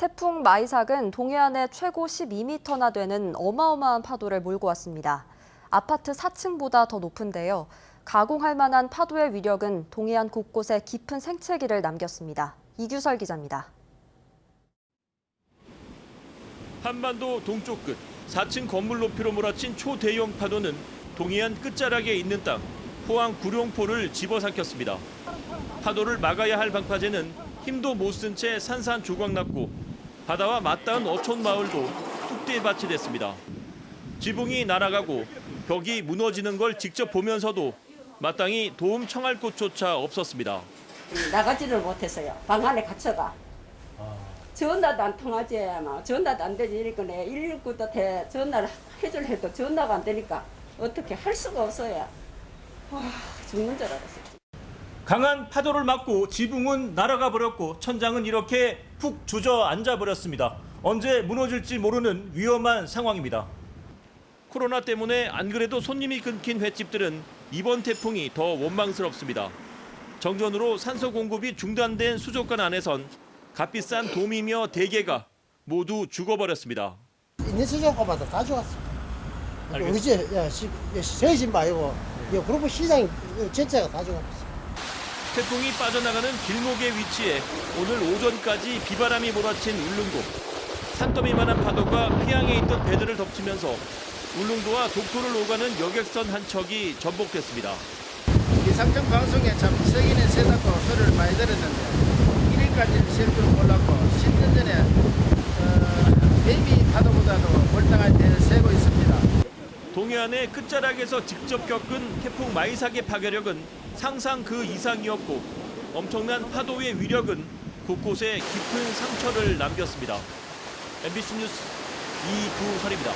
태풍 마이삭은 동해안에 최고 12m나 되는 어마어마한 파도를 몰고 왔습니다. 아파트 4층보다 더 높은데요. 가공할 만한 파도의 위력은 동해안 곳곳에 깊은 생채기를 남겼습니다. 이규설 기자입니다. 한반도 동쪽 끝 4층 건물 높이로 몰아친 초대형 파도는 동해안 끝자락에 있는 땅 포항 구룡포를 집어삼켰습니다. 파도를 막아야 할 방파제는 힘도 못 쓴 채 산산조각 났고 바다와 맞닿은 어촌 마을도 쑥대에 밭이 됐습니다. 지붕이 날아가고 벽이 무너지는 걸 직접 보면서도 마땅히 도움 청할 곳조차 없었습니다. 나가지를 못했어요. 방 안에 갇혀가. 전화도 안 통하지, 막 전화도 안 되지. 이러니까 내 119도 대 전화를 해줄 해도 전화가 안 되니까 어떻게 할 수가 없어요. 와, 죽는 줄 알았어요. 강한 파도를 맞고 지붕은 날아가 버렸고 천장은 이렇게 푹 주저앉아 버렸습니다. 언제 무너질지 모르는 위험한 상황입니다. 코로나 때문에 안 그래도 손님이 끊긴 횟집들은 이번 태풍이 더 원망스럽습니다. 정전으로 산소 공급이 중단된 수족관 안에선 값비싼 도미며 대게가 모두 죽어버렸습니다. 있는 시장가마다 다 죽었어. 알겠습니다. 우리 집, 야, 시, 야, 저희 집 말고, 이 그룹 시장 전체가 다 죽었어. 태풍이 빠져나가는 길목에 위치해 오늘 오전까지 비바람이 몰아친 울릉도. 산더미만한 파도가 피항에 있던 배들을 덮치면서 울릉도와 독도를 오가는 여객선 한 척이 전복됐습니다. 기상청 방송에 참 세기는 세다고 소리를 많이 들었는데 1일까지는 셀줄 몰랐고 10년 전에 어, 베이비 파도보다도 월등할 때 세고 있습니다. 동해안의 끝자락에서 직접 겪은 태풍 마이삭의 파괴력은 상상 그 이상이었고 엄청난 파도의 위력은 곳곳에 깊은 상처를 남겼습니다. MBC 뉴스 이부설입니다.